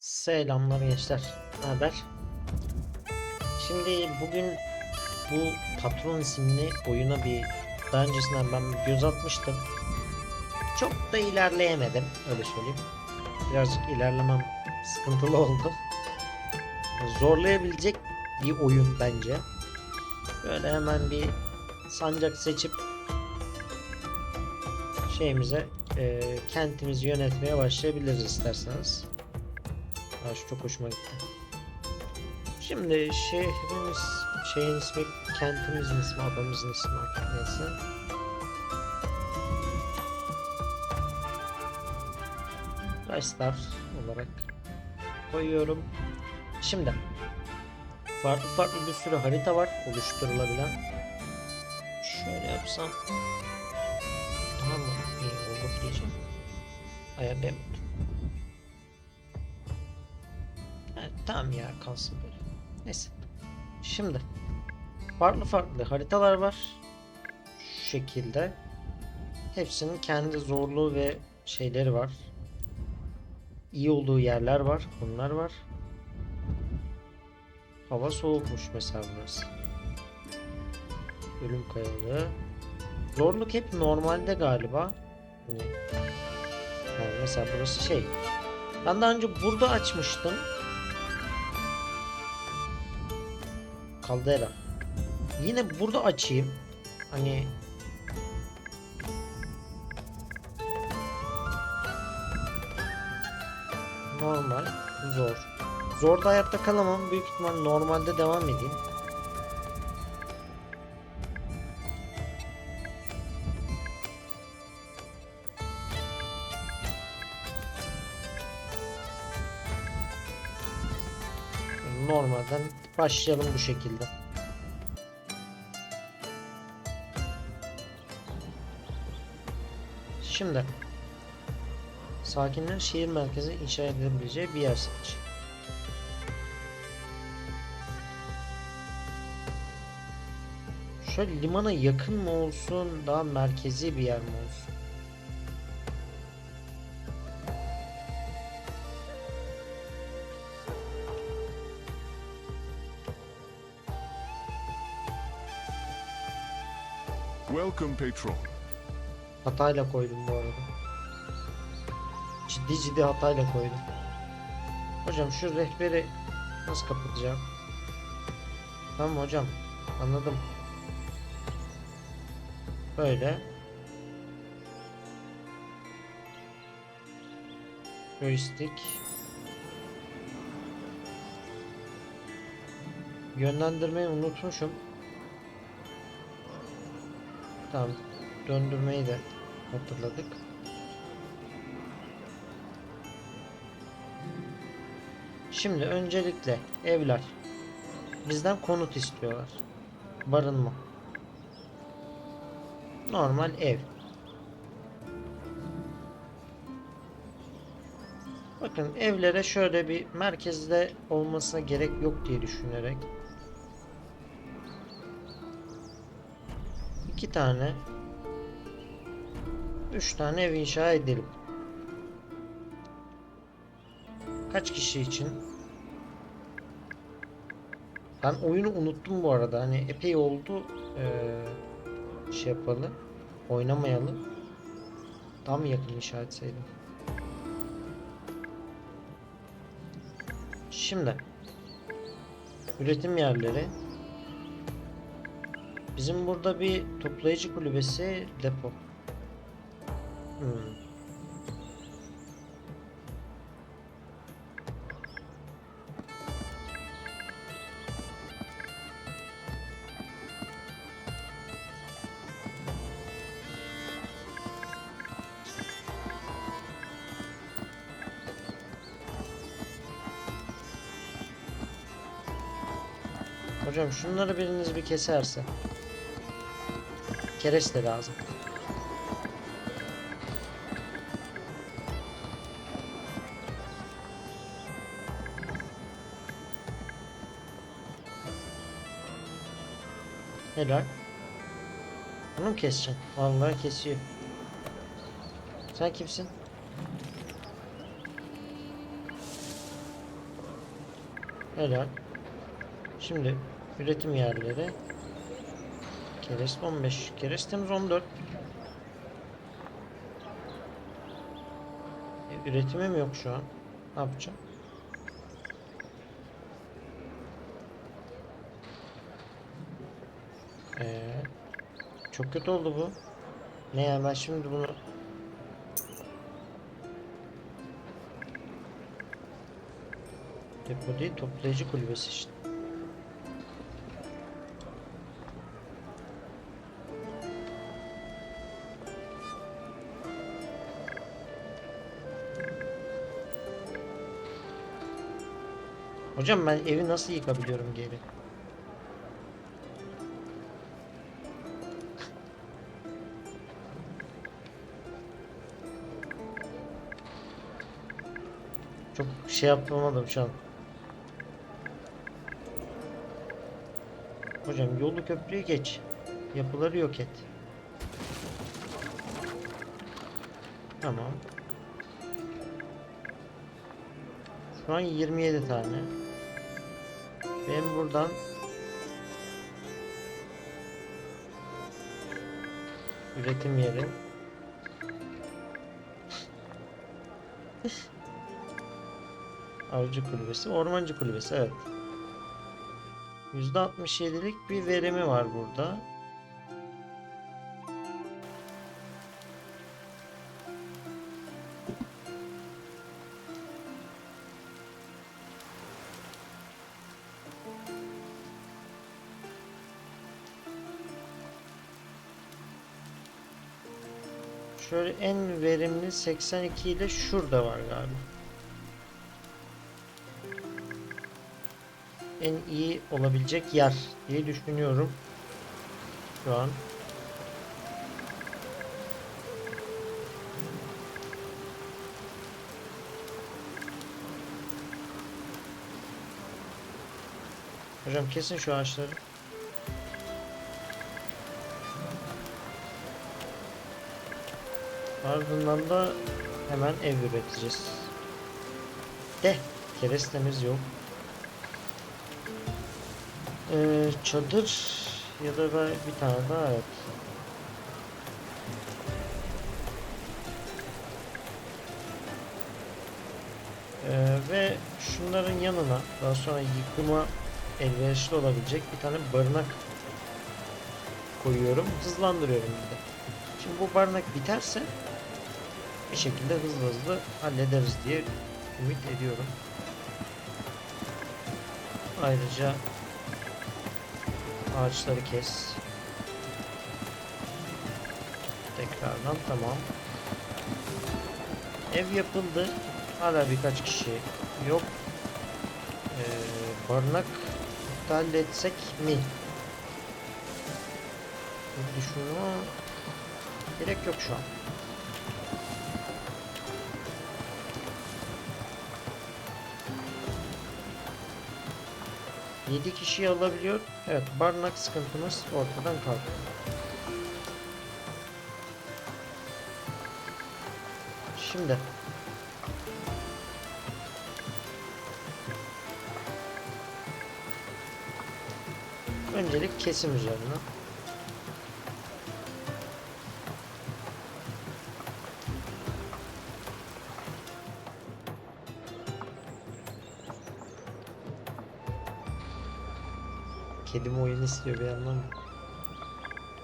Selamlar gençler. Ne haber? Şimdi bugün bu Patron isimli oyuna bir daha öncesinden ben bir göz atmıştım. Çok da ilerleyemedim öyle söyleyeyim. Birazcık ilerlemem sıkıntılı oldu. Zorlayabilecek bir oyun bence. Böyle hemen bir sancak seçip şeyimize e, kentimizi yönetmeye başlayabiliriz isterseniz. Aa, şu çok hoşuma gitti. Şimdi şehrimiz, şeyin ismi, kentimizin ismi, adamızın ismi artık neyse. Restart olarak koyuyorum. Şimdi farklı farklı bir sürü harita var oluşturulabilen. Şöyle yapsam daha mı iyi olur diyeceğim. Ayarlayamadım. Tamam ya kalsın böyle. Neyse. Şimdi farklı farklı haritalar var. Şu şekilde. Hepsinin kendi zorluğu ve şeyleri var. İyi olduğu yerler var. Bunlar var. Hava soğukmuş mesela burası. Ölüm kayalığı. Zorluk hep normalde galiba. Hani, yani mesela burası şey. Ben daha önce burada açmıştım. Caldera. Yine burada açayım. Hani normal, zor. Zorda hayatta kalamam. Büyük ihtimal normalde devam edeyim. Normalden başlayalım bu şekilde. Şimdi sakinler şehir merkezi inşa edilebileceği bir yer seç. Şöyle limana yakın mı olsun, daha merkezi bir yer mi olsun? Welcome, patron. Hatayla koydum bu arada. Ciddi ciddi hatayla koydum. Hocam şu rehberi nasıl kapatacağım? Tamam hocam. Anladım. Böyle. Joystick. Yönlendirmeyi unutmuşum. Tamam. Döndürmeyi de hatırladık. Şimdi öncelikle evler. Bizden konut istiyorlar. Barınma. Normal ev. Bakın evlere şöyle bir merkezde olmasına gerek yok diye düşünerek iki tane üç tane ev inşa edelim. Kaç kişi için? Ben oyunu unuttum bu arada. Hani epey oldu eee şey yapalı. Oynamayalı. Mı yakın inşa etseydim? Şimdi üretim yerleri Bizim burada bir toplayıcı kulübesi depo. Hmm. Hocam şunları biriniz bir keserse. Kereste lazım. Helal. Bunu mu keseceksin? Vallahi kesiyor. Sen kimsin? Helal. Şimdi üretim yerleri. Kereste 15. Kerestemiz 14. E, üretimim yok şu an. Ne yapacağım? Ee, çok kötü oldu bu. Ne yani ben şimdi bunu Depo değil toplayıcı kulübesi işte. Hocam ben evi nasıl yıkabiliyorum geri? Çok şey yapamadım şu an. Hocam yolu köprüyü geç. Yapıları yok et. Tamam. Şu an 27 tane. Benim buradan üretim yeri. Avcı kulübesi, ormancı kulübesi evet. %67'lik bir verimi var burada. 82 ile şurada var galiba. En iyi olabilecek yer diye düşünüyorum. Şu an. Hocam kesin şu ağaçları. Ardından da hemen ev üreteceğiz. De kerestemiz yok. Ee, çadır ya da bir tane daha evet. Ee, ve şunların yanına daha sonra yıkıma elverişli olabilecek bir tane barınak koyuyorum. Hızlandırıyorum bir de. Şimdi bu barınak biterse bir şekilde hızlı hızlı hallederiz diye ümit ediyorum. Ayrıca ağaçları kes. Tekrardan tamam. Ev yapıldı. Hala birkaç kişi yok. Ee, barınak iptal etsek mi? Düşünüyorum ama gerek yok şu an. Yedi kişiyi alabiliyor. Evet, barınak sıkıntımız ortadan kalktı. Şimdi öncelik kesim üzerine. Kedim oyun istiyor bir yandan.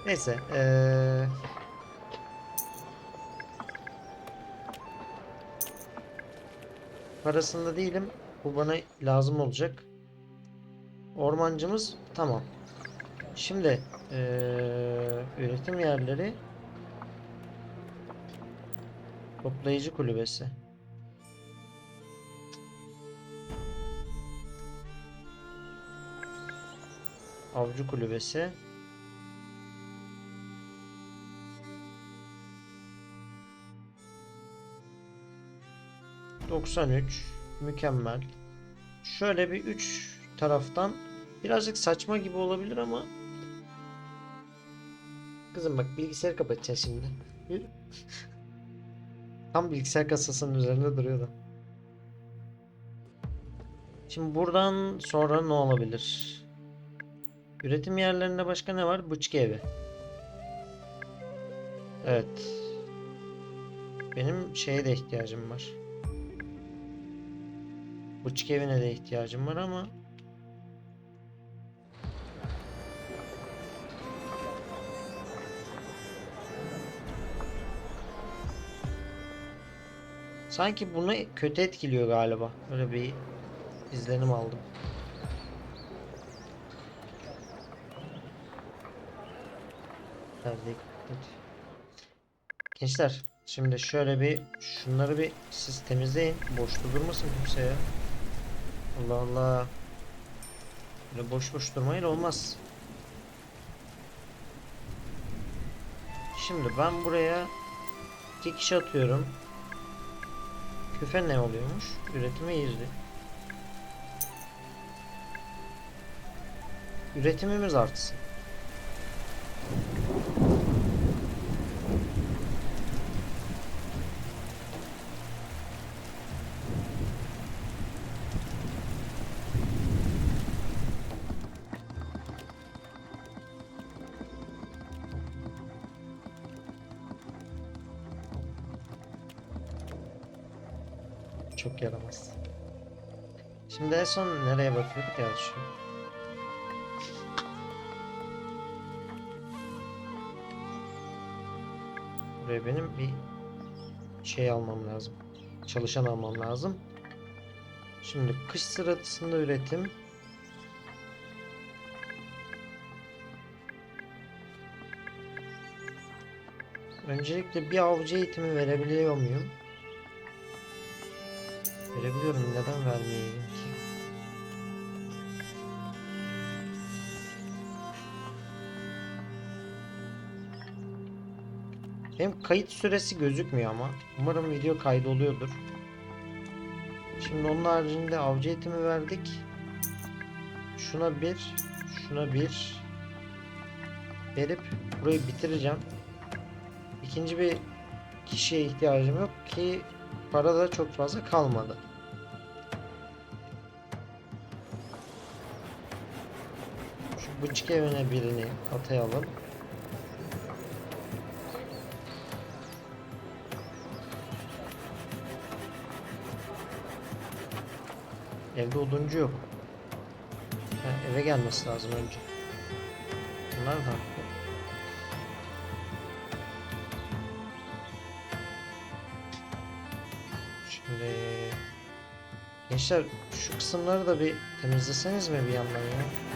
Neyse. Eee... Parasında değilim. Bu bana lazım olacak. Ormancımız tamam. Şimdi eee, üretim yerleri toplayıcı kulübesi. Avcı kulübesi. ...93... ...mükemmel... ...şöyle bir üç taraftan... ...birazcık saçma gibi olabilir ama... ...kızım bak bilgisayarı kapatacağız şimdi... ...tam bilgisayar kasasının üzerinde duruyor da... Şimdi buradan sonra ne olabilir? Üretim yerlerinde başka ne var? Bıçkı evi. Evet. Benim şeye de ihtiyacım var. Bıçkı evine de ihtiyacım var ama Sanki bunu kötü etkiliyor galiba. Öyle bir izlenim aldım. Nerede? Gençler şimdi şöyle bir şunları bir siz temizleyin. Boşta durmasın kimse ya. Allah Allah. Böyle boş boş durmayla olmaz. Şimdi ben buraya iki kişi atıyorum. Küfe ne oluyormuş? Üretime girdi. Üretimimiz artsın. Çok yaramaz. Şimdi en son nereye bakıyorduk ya şu. Buraya benim bir şey almam lazım. Çalışan almam lazım. Şimdi kış sırasında üretim. Öncelikle bir avcı eğitimi verebiliyor muyum? Verebiliyorum. Neden vermeyeyim ki? Benim kayıt süresi gözükmüyor ama. Umarım video kaydı. Şimdi onun haricinde avcı eğitimi verdik. Şuna bir, şuna bir verip burayı bitireceğim. İkinci bir kişiye ihtiyacım yok ki para da çok fazla kalmadı. Bıçık evine birini atayalım. Evde oduncu yok. Ha, eve gelmesi lazım önce. Bunlar da. Şimdi gençler şu kısımları da bir temizleseniz mi bir yandan ya?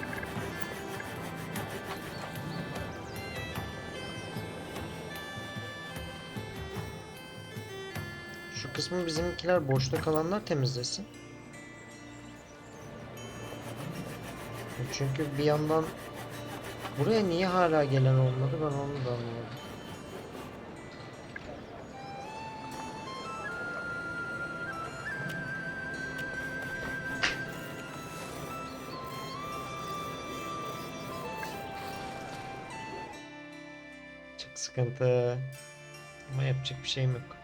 Kısmı bizimkiler boşta kalanlar temizlesin. Çünkü bir yandan buraya niye hala gelen olmadı ben onu da anlamadım. Çok sıkıntı. Ama yapacak bir şeyim yok.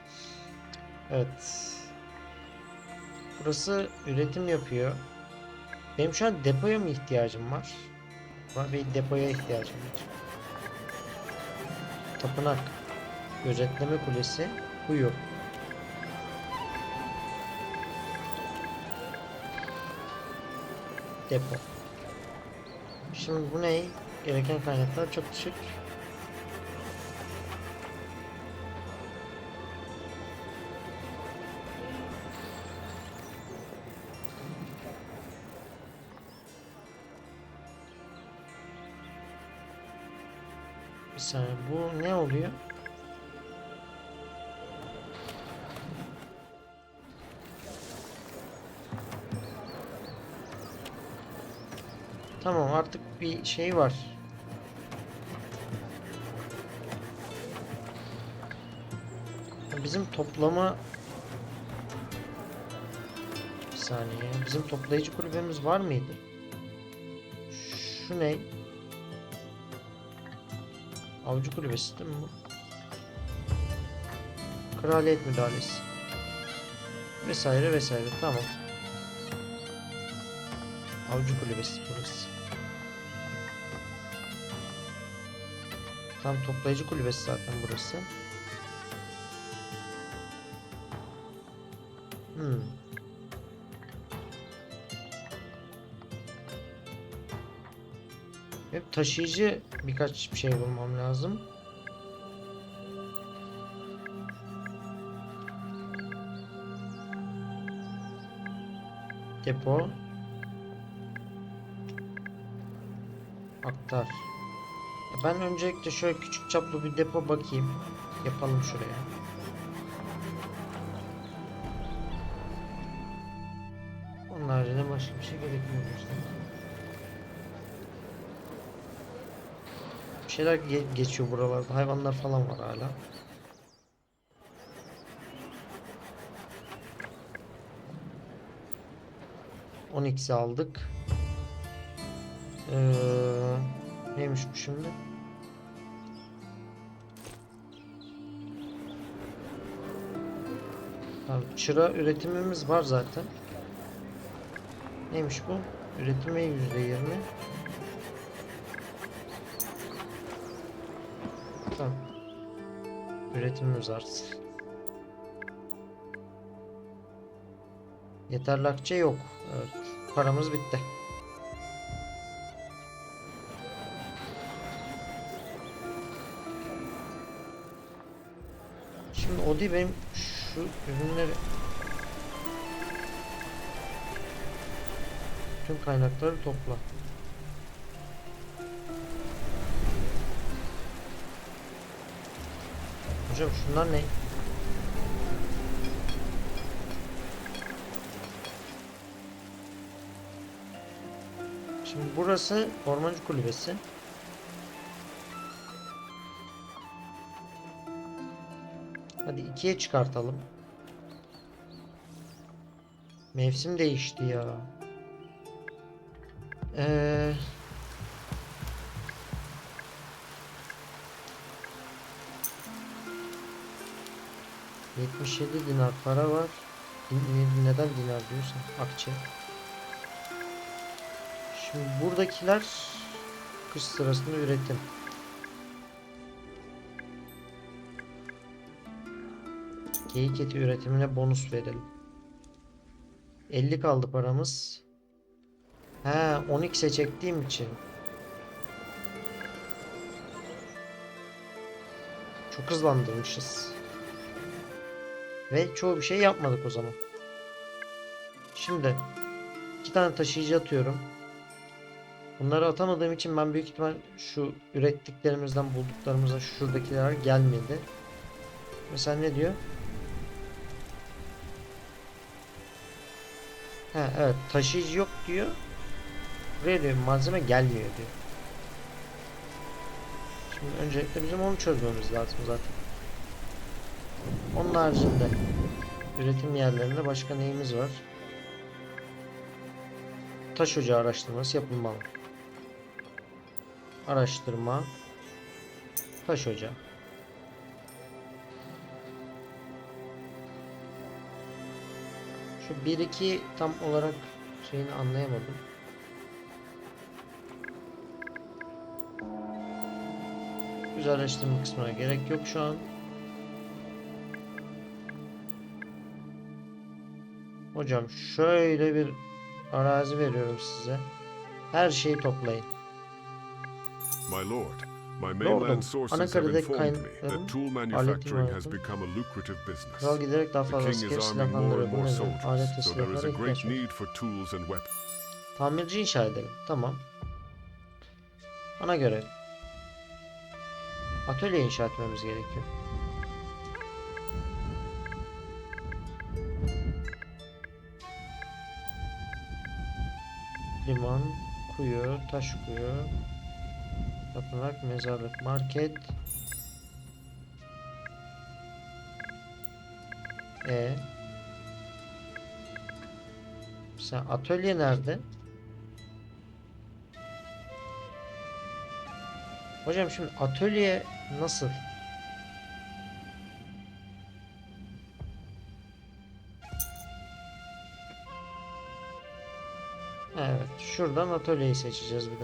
Evet. Burası üretim yapıyor. Benim şu an depoya mı ihtiyacım var? Bir depoya ihtiyacım var. Tapınak. Gözetleme kulesi. Kuyu. Depo. Şimdi bu ne? Gereken kaynaklar çok düşük. Saniye bu ne oluyor? Tamam artık bir şey var. Bizim toplama bir saniye. Bizim toplayıcı kulübemiz var mıydı? Şu ne? Avcı kulübesi değil mi bu? Kraliyet müdahalesi. Vesaire vesaire tamam. Avcı kulübesi burası. Tam toplayıcı kulübesi zaten burası. Hmm. Taşıyıcı birkaç bir şey bulmam lazım. Depo. Aktar. Ben öncelikle şöyle küçük çaplı bir depo bakayım. Yapalım şuraya. Onun haricinde başka bir şey gerekmiyor. Şeyler ge- geçiyor buralarda. Hayvanlar falan var hala. On x'i aldık. Ee, neymiş bu şimdi? Tamam, çıra üretimimiz var zaten. Neymiş bu? Üretime yüzde yirmi. Üretimimiz artsın. Yeterli akçe yok. Evet. Paramız bitti. Şimdi o değil benim şu ürünleri Tüm kaynakları topla. Hocam şunlar ne? Şimdi burası ormancı kulübesi. Hadi ikiye çıkartalım. Mevsim değişti ya. Ee, ...77 dinar para var. Neden dinar diyorsun? Akçe. Şimdi buradakiler... ...kış sırasında üretim. Geyik eti üretimine bonus verelim. 50 kaldı paramız. He 10x'e çektiğim için. Çok hızlandırmışız. Ve çoğu bir şey yapmadık o zaman. Şimdi iki tane taşıyıcı atıyorum. Bunları atamadığım için ben büyük ihtimal şu ürettiklerimizden bulduklarımıza şuradakiler gelmedi. Mesela ne diyor? He evet taşıyıcı yok diyor. Buraya diyor malzeme gelmiyor diyor. Şimdi öncelikle bizim onu çözmemiz lazım zaten. Onun haricinde üretim yerlerinde başka neyimiz var? Taş ocağı araştırması yapılmalı. Araştırma taş ocağı. Şu 1-2 tam olarak şeyini anlayamadım. Güzelleştirme kısmına gerek yok şu an. Hocam şöyle bir arazi veriyorum size. Her şeyi toplayın. My lord, my mainland sources have informed me that tool manufacturing has hayatı. become a lucrative business. Kral giderek daha fazla asker silahlandırıyor. Bu more nedenle alet ve silahlara ihtiyaç var. Tamirci inşa edelim. Tamam. Ana görev. Atölye inşa etmemiz gerekiyor. Liman, kuyu, taş kuyu, tapınak, mezarlık, market. E. Sen atölye nerede? Hocam şimdi atölye nasıl? Şuradan atölyeyi seçeceğiz bir de.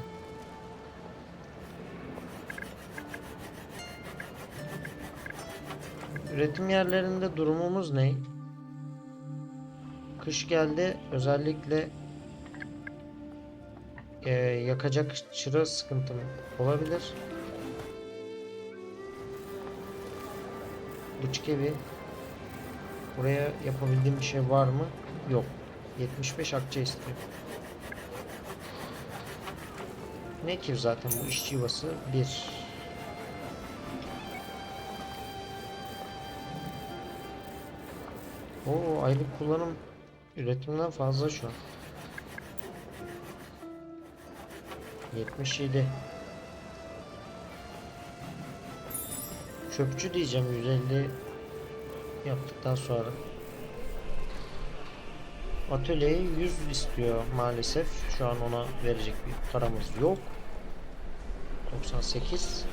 Üretim yerlerinde durumumuz ne? Kış geldi, özellikle eee, yakacak çıra sıkıntım olabilir. Bıçk evi. Buraya yapabildiğim bir şey var mı? Yok. 75 akçe istiyor. Ne ki zaten bu işçi yuvası? Bir. Oo aylık kullanım üretimden fazla şu an. 77. Çöpçü diyeceğim 150 yaptıktan sonra. Atölyeye 100 istiyor maalesef. Şu an ona verecek bir paramız yok. 98.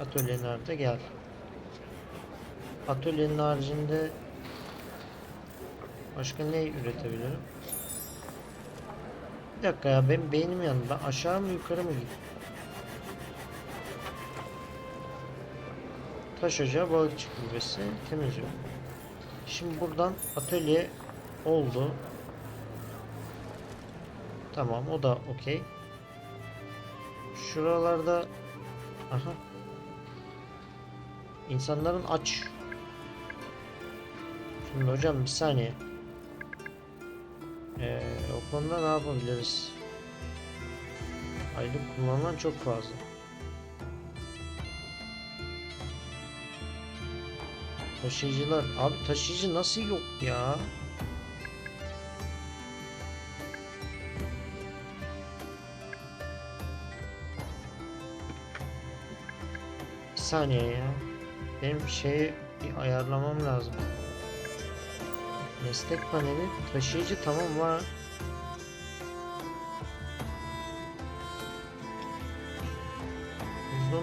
Atölye nerede? Gel. Atölyenin haricinde başka ne üretebilirim? Dakika ya benim beynim aşağı mı yukarı mı gideyim? Taş ocağı balıkçı kulübesi temiz yok. Şimdi buradan atölye oldu. Tamam o da okey. Şuralarda aha İnsanların aç. Şimdi hocam bir saniye. Ee, o konuda ne yapabiliriz? Aylık kullanılan çok fazla. Taşıyıcılar. Abi taşıyıcı nasıl yok ya? Bir saniye ya. Benim şeyi bir ayarlamam lazım. Meslek paneli taşıyıcı tamam var.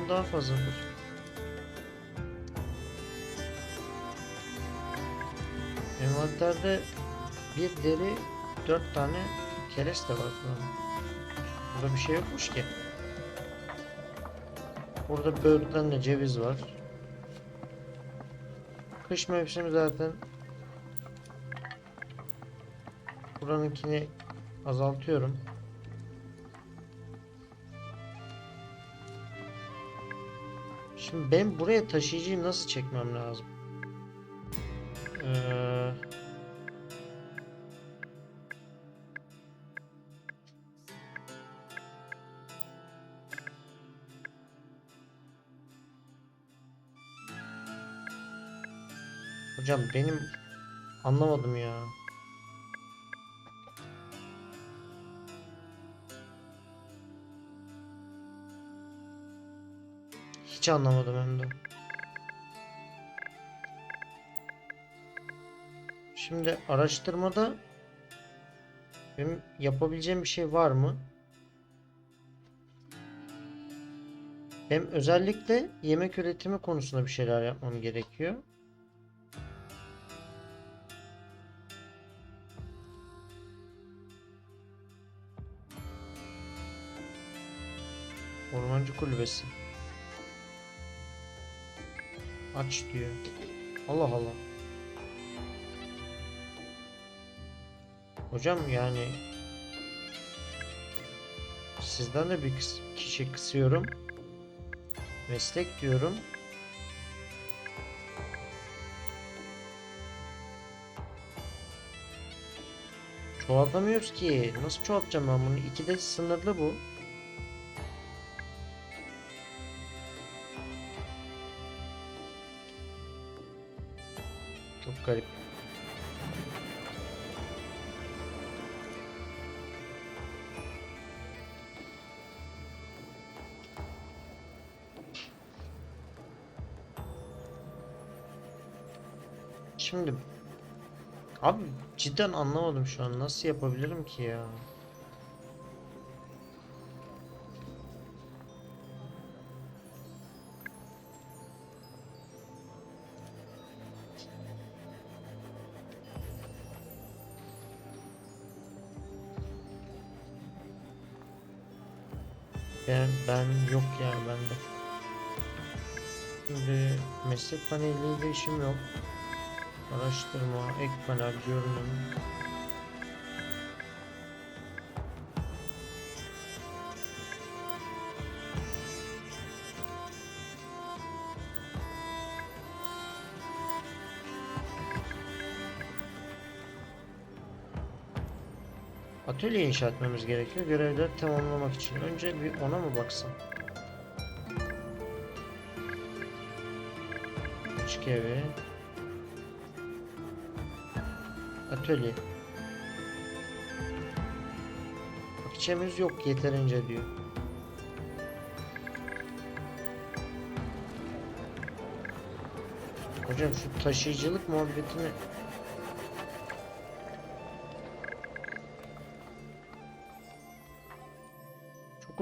Yüzden daha fazladır. Envanterde bir deri dört tane kereste var. Burada bir şey yokmuş ki. Burada böğürtlenle ceviz var. Kış mevsimi zaten buranınkini azaltıyorum. Şimdi ben buraya taşıyıcıyı nasıl çekmem lazım? Ee, hocam benim anlamadım ya. Hiç anlamadım hem de. Şimdi araştırmada benim yapabileceğim bir şey var mı? Hem özellikle yemek üretimi konusunda bir şeyler yapmam gerekiyor. Ormancı kulübesi. Aç diyor. Allah Allah. Hocam yani sizden de bir kişi kısıyorum. Meslek diyorum. Çoğaltamıyoruz ki. Nasıl çoğaltacağım ben bunu? İkide sınırlı bu. Garip. Şimdi abi cidden anlamadım şu an nasıl yapabilirim ki ya? Ben, ben yok yani bende. Şimdi meslek paneliyle işim yok. Araştırma, ek panel, görünüm. Atölye inşa etmemiz gerekiyor görevleri tamamlamak için. Önce bir ona mı baksam? Açık evi. Atölye. Akçemiz yok yeterince diyor. Hocam şu taşıyıcılık muhabbetini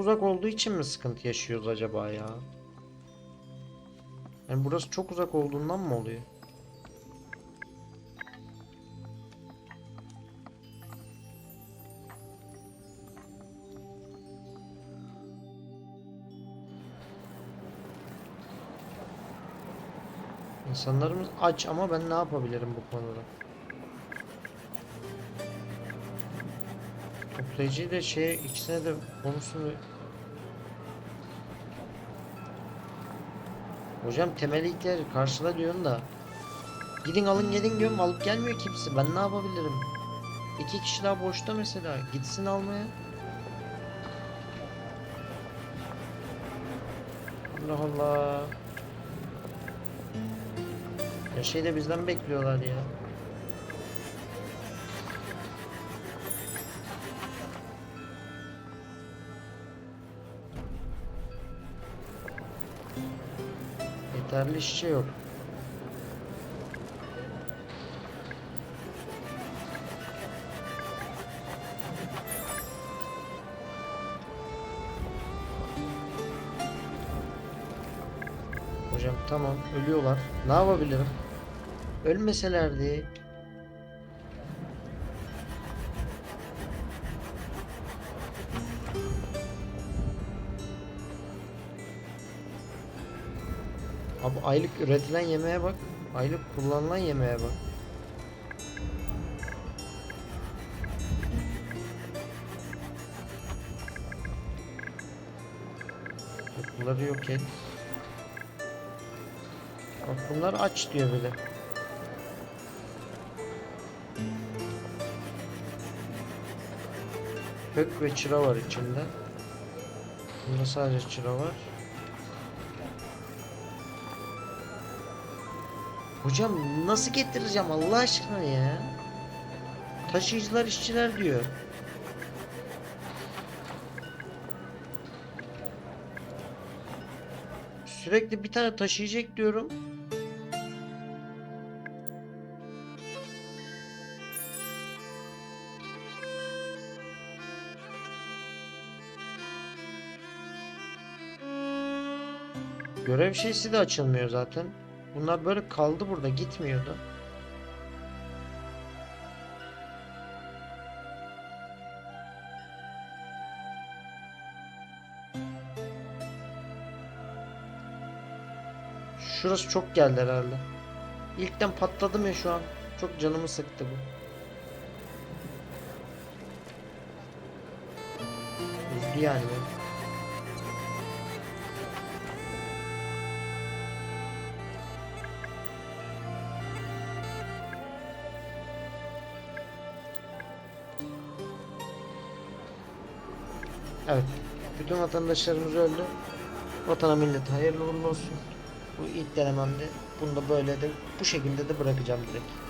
uzak olduğu için mi sıkıntı yaşıyoruz acaba ya? Yani burası çok uzak olduğundan mı oluyor? İnsanlarımız aç ama ben ne yapabilirim bu konuda? Toplayıcıyı da şey ikisine de konusunu Hocam temel ihtiyacı karşıla diyorsun da. Gidin alın gelin diyorum alıp gelmiyor kimse. Ben ne yapabilirim? İki kişi daha boşta mesela. Gitsin almaya. Allah Allah. Ya şey de bizden bekliyorlar ya Yeterli işçi yok. Hocam tamam ölüyorlar. Ne yapabilirim? Ölmeselerdi. Abi aylık üretilen yemeğe bak. Aylık kullanılan yemeğe bak. Bunları yok et. Bak bunlar aç diyor bile. Kök ve çıra var içinde. Bunda sadece çıra var. Hocam nasıl getireceğim Allah aşkına ya? Taşıyıcılar işçiler diyor. Sürekli bir tane taşıyacak diyorum. Görev şeysi de açılmıyor zaten. Bunlar böyle kaldı burada gitmiyordu. Şurası çok geldi herhalde. İlkten patladım ya şu an. Çok canımı sıktı bu. Üzdü yani beni. Evet. Bütün vatandaşlarımız öldü. Vatana millete hayırlı uğurlu olsun. Bu ilk denememde. Bunu da böyle de bu şekilde de bırakacağım direkt.